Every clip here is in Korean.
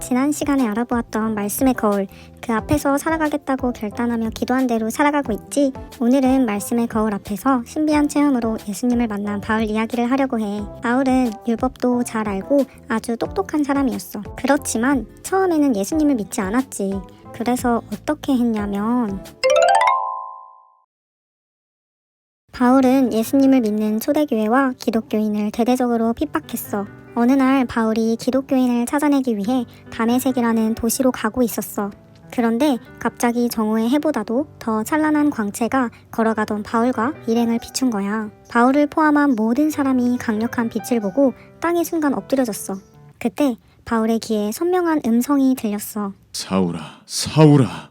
지난 시간에 알아보았던 말씀의 거울, 그 앞에서 살아가겠다고 결단하며 기도한 대로 살아가고 있지. 오늘은 말씀의 거울 앞에서 신비한 체험으로 예수님을 만난 바울 이야기를 하려고 해. 바울은 율법도 잘 알고 아주 똑똑한 사람이었어. 그렇지만 처음에는 예수님을 믿지 않았지. 그래서 어떻게 했냐면 바울은 예수님을 믿는 초대교회와 기독교인을 대대적으로 핍박했어. 어느 날 바울이 기독교인을 찾아내기 위해 다메섹이라는 도시로 가고 있었어. 그런데 갑자기 정오의 해보다도 더 찬란한 광채가 걸어가던 바울과 일행을 비춘 거야. 바울을 포함한 모든 사람이 강력한 빛을 보고 땅에 순간 엎드려졌어. 그때 바울의 귀에 선명한 음성이 들렸어. 사울아, 사울아,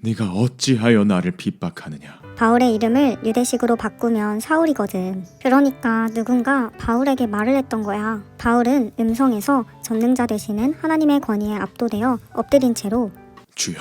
네가 어찌하여 나를 핍박하느냐? 바울의 이름을 유대식으로 바꾸면 사울이거든. 그러니까 누군가 바울에게 말을 했던 거야. 바울은 음성에서 전능자 되시는 하나님의 권위에 압도되어 엎드린 채로 주여,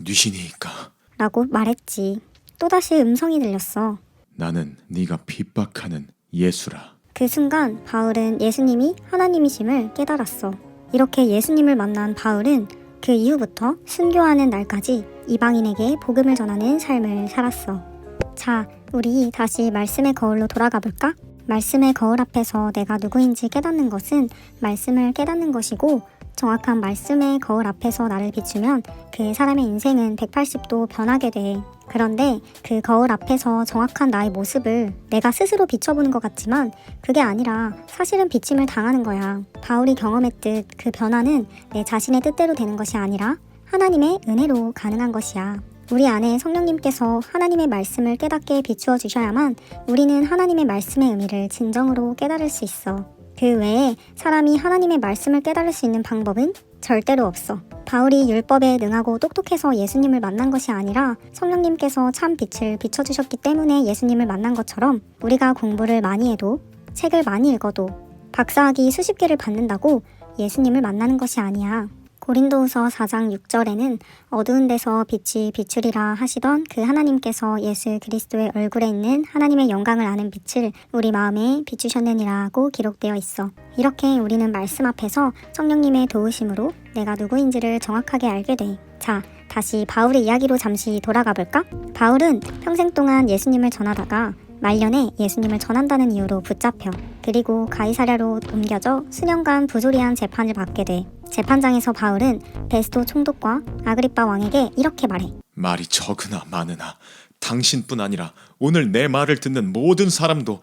뉘시니이까 라고 말했지. 또다시 음성이 들렸어. 나는 네가 핍박하는 예수라. 그 순간 바울은 예수님이 하나님이심을 깨달았어. 이렇게 예수님을 만난 바울은 그 이후부터 순교하는 날까지 이방인에게 복음을 전하는 삶을 살았어. 자, 우리 다시 말씀의 거울로 돌아가 볼까? 말씀의 거울 앞에서 내가 누구인지 깨닫는 것은 말씀을 깨닫는 것이고 정확한 말씀의 거울 앞에서 나를 비추면 그 사람의 인생은 180도 변하게 돼. 그런데 그 거울 앞에서 정확한 나의 모습을 내가 스스로 비춰보는 것 같지만 그게 아니라 사실은 비침을 당하는 거야. 바울이 경험했듯 그 변화는 내 자신의 뜻대로 되는 것이 아니라 하나님의 은혜로 가능한 것이야. 우리 안에 성령님께서 하나님의 말씀을 깨닫게 비추어 주셔야만 우리는 하나님의 말씀의 의미를 진정으로 깨달을 수 있어. 그 외에 사람이 하나님의 말씀을 깨달을 수 있는 방법은 절대로 없어. 바울이 율법에 능하고 똑똑해서 예수님을 만난 것이 아니라 성령님께서 참 빛을 비춰주셨기 때문에 예수님을 만난 것처럼 우리가 공부를 많이 해도 책을 많이 읽어도 박사학위 수십 개를 받는다고 예수님을 만나는 것이 아니야. 고린도후서 4장 6절에는 어두운 데서 빛이 비추리라 하시던 그 하나님께서 예수 그리스도의 얼굴에 있는 하나님의 영광을 아는 빛을 우리 마음에 비추셨느니라고 기록되어 있어. 이렇게 우리는 말씀 앞에서 성령님의 도우심으로 내가 누구인지를 정확하게 알게 돼. 자, 다시 바울의 이야기로 잠시 돌아가 볼까? 바울은 평생 동안 예수님을 전하다가 말년에 예수님을 전한다는 이유로 붙잡혀 그리고 가이사랴로 옮겨져 수년간 부조리한 재판을 받게 돼. 재판장에서 바울은 베스도 총독과 아그리빠 왕에게 이렇게 말해. 말이 적으나 많으나 당신뿐 아니라 오늘 내 말을 듣는 모든 사람도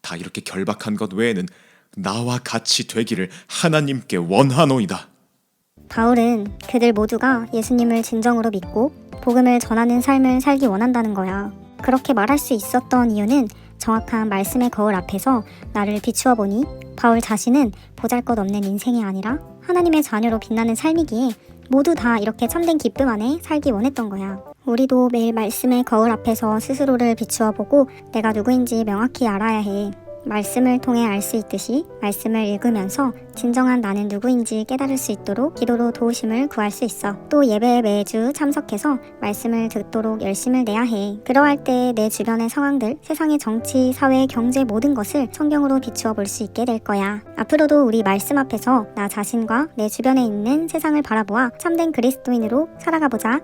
다 이렇게 결박한 것 외에는 나와 같이 되기를 하나님께 원하노이다. 바울은 그들 모두가 예수님을 진정으로 믿고 복음을 전하는 삶을 살기 원한다는 거야. 그렇게 말할 수 있었던 이유는 정확한 말씀의 거울 앞에서 나를 비추어 보니 바울 자신은 보잘 것 없는 인생이 아니라 하나님의 자녀로 빛나는 삶이기에 모두 다 이렇게 참된 기쁨 안에 살기 원했던 거야. 우리도 매일 말씀의 거울 앞에서 스스로를 비추어 보고 내가 누구인지 명확히 알아야 해. 말씀을 통해 알 수 있듯이 말씀을 읽으면서 진정한 나는 누구인지 깨달을 수 있도록 기도로 도우심을 구할 수 있어. 또 예배에 매주 참석해서 말씀을 듣도록 열심을 내야 해. 그러할 때 내 주변의 상황들, 세상의 정치, 사회, 경제 모든 것을 성경으로 비추어 볼 수 있게 될 거야. 앞으로도 우리 말씀 앞에서 나 자신과 내 주변에 있는 세상을 바라보아 참된 그리스도인으로 살아가 보자.